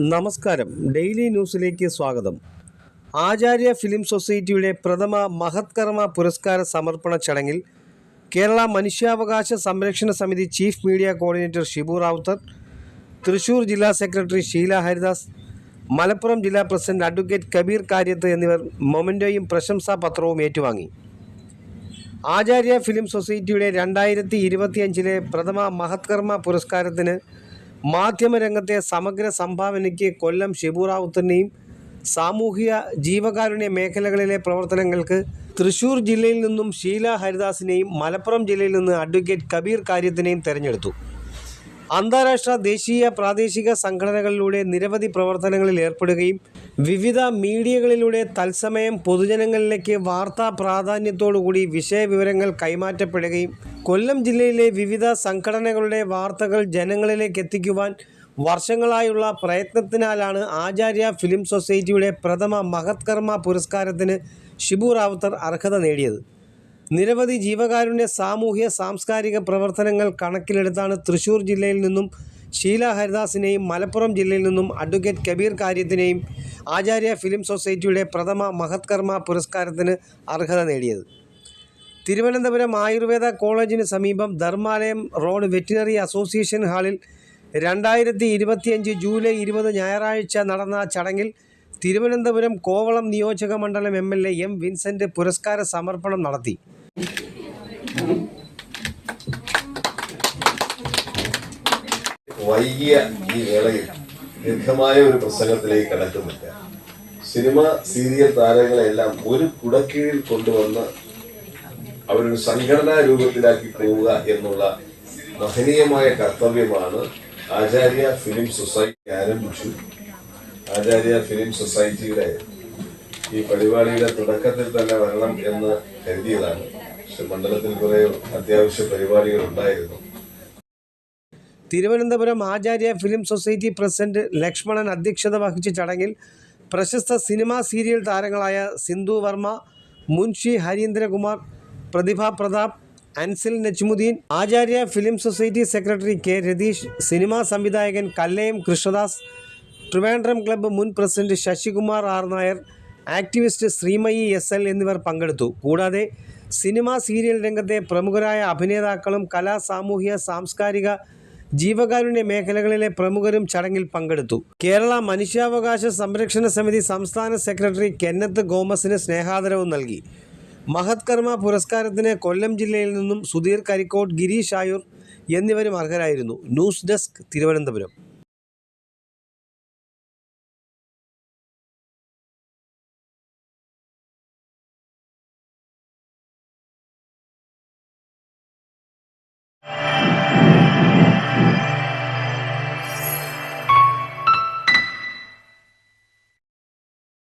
നമസ്കാരം. ഡെയിലി ന്യൂസിലേക്ക് സ്വാഗതം. ആചാര്യ ഫിലിം സൊസൈറ്റിയുടെ പ്രഥമ മഹത്കർമ്മ പുരസ്കാര സമർപ്പണ ചടങ്ങിൽ കേരള മനുഷ്യാവകാശ സംരക്ഷണ സമിതി chief media coordinator Shibu Rawther Thrissur ജില്ലാ സെക്രട്ടറി ഷീല ഹരിദാസ് മലപ്പുറം ജില്ലാ പ്രസിഡന്റ് അഡ്വക്കേറ്റ് കബീർ കാര്യത്ത് എന്നിവർ മൊമന്റോയും പ്രശംസാ പത്രവും ഏറ്റുവാങ്ങി. ആചാര്യ ഫിലിം സൊസൈറ്റിയുടെ രണ്ടായിരത്തി ഇരുപത്തിയഞ്ചിലെ പ്രഥമ മഹത്കർമ്മ പുരസ്കാരത്തിന് മാധ്യമരംഗത്തെ സമഗ്ര സംഭാവനയ്ക്ക് കൊല്ലം ഷിബുറാവുത്തനെയും സാമൂഹിക ജീവകാരുണ്യ മേഖലകളിലെ പ്രവർത്തനങ്ങൾക്ക് തൃശൂർ ജില്ലയിൽ നിന്നും ഷീല ഹരിദാസിനെയും മലപ്പുറം ജില്ലയിൽ നിന്ന് അഡ്വക്കേറ്റ് കബീർ കാര്യത്തിനെയും തെരഞ്ഞെടുത്തു. അന്താരാഷ്ട്ര ദേശീയ പ്രാദേശിക സംഘടനകളിലൂടെ നിരവധി പ്രവർത്തനങ്ങളിൽ ഏർപ്പെടുകയും വിവിധ മീഡിയകളിലൂടെ തത്സമയം പൊതുജനങ്ങളിലേക്ക് വാർത്താ പ്രാധാന്യത്തോടുകൂടി വിഷയവിവരങ്ങൾ കൈമാറ്റപ്പെടുകയും കൊല്ലം ജില്ലയിലെ വിവിധ സംഘടനകളുടെ വാർത്തകൾ ജനങ്ങളിലേക്ക് എത്തിക്കുവാൻ വർഷങ്ങളായുള്ള പ്രയത്നത്തിനാലാണ് ആചാര്യ ഫിലിം സൊസൈറ്റിയുടെ പ്രഥമ മഹത്കർമ്മ പുരസ്കാരത്തിന് ഷിബു റാവുത്തർ അർഹത നേടിയത്. നിരവധി ജീവകാരുണ്യ സാമൂഹ്യ സാംസ്കാരിക പ്രവർത്തനങ്ങൾ കണക്കിലെടുത്താണ് തൃശൂർ ജില്ലയിൽ നിന്നും ഷീല ഹരിദാസിനെയും മലപ്പുറം ജില്ലയിൽ നിന്നും അഡ്വക്കേറ്റ് കബീർ കാര്യത്തിനെയും ആചാര്യ ഫിലിം സൊസൈറ്റിയുടെ പ്രഥമ മഹത്കർമ്മ പുരസ്കാരത്തിന് അർഹത നേടിയത്. തിരുവനന്തപുരം ആയുർവേദ കോളേജിന് സമീപം ധർമാലയം റോഡ് വെറ്റിനറി അസോസിയേഷൻ ഹാളിൽ രണ്ടായിരത്തി ഇരുപത്തിയഞ്ച് ജൂലൈ ഇരുപത് ഞായറാഴ്ച നടന്ന ചടങ്ങിൽ തിരുവനന്തപുരം കോവളം നിയോജക മണ്ഡലം M L A M Vincent പുരസ്കാര സമർപ്പണം നടത്തി. വൈകിയ ഈ വേളയിൽ ദീർഘമായ ഒരു പ്രസംഗത്തിലേക്ക് കടക്കുന്നില്ല സിനിമ സീരിയൽ താരങ്ങളെല്ലാം ഒരു കുടക്കീഴിൽ കൊണ്ടുവന്ന് അവരൊരു സംഘടനാ രൂപത്തിലാക്കി പോവുക എന്നുള്ള മഹനീയമായ കർത്തവ്യമാണ് ആചാര്യ ഫിലിം സൊസൈറ്റി ആരംഭിച്ചു. ആചാര്യ ഫിലിം സൊസൈറ്റിയുടെ ഈ പരിപാടിയുടെ തുടക്കത്തിൽ തന്നെ വരണം എന്ന് കരുതിയതാണ്. പക്ഷെ മണ്ഡലത്തിൽ കുറെ അത്യാവശ്യ പരിപാടികൾ ഉണ്ടായിരുന്നു. Thiruvananthapuram Acharya film society president Lakshmanan അധ്യക്ഷത വഹിച്ച ചടങ്ങിൽ പ്രശസ്ത സിനിമാ സീരിയൽ താരങ്ങളായ Sindhu Varma Munshi Harindrakumar Prathibha Prathap Ansil Najmudheen Acharya film society secretary K Ratheesh cinema സംവിധായകൻ കല്ലയം കൃഷ്ണദാസ് ട്രിവാൻഡ്രം ക്ലബ്ബ് മുൻ president Sasikumar R Nair activist Sreemayi S L എന്നിവർ പങ്കെടുത്തു. കൂടാതെ സിനിമാ സീരിയൽ രംഗത്തെ പ്രമുഖരായ അഭിനേതാക്കളും കലാ സാമൂഹ്യ സാംസ്കാരിക ജീവകാരുണ്യ മേഖലകളിലെ പ്രമുഖരും ചടങ്ങിൽ പങ്കെടുത്തു. കേരള മനുഷ്യാവകാശ സംരക്ഷണ സമിതി സംസ്ഥാന സെക്രട്ടറി കെന്നത്ത് ഗോമസിന് സ്നേഹാദരവും നൽകി. മഹത്കർമ്മ പുരസ്കാരത്തിന് കൊല്ലം ജില്ലയിൽ നിന്നും സുധീർ കരിക്കോട് ഗിരീഷ് ആയൂർ എന്നിവരും അർഹരായിരുന്നു. News desk Thiruvananthapuram.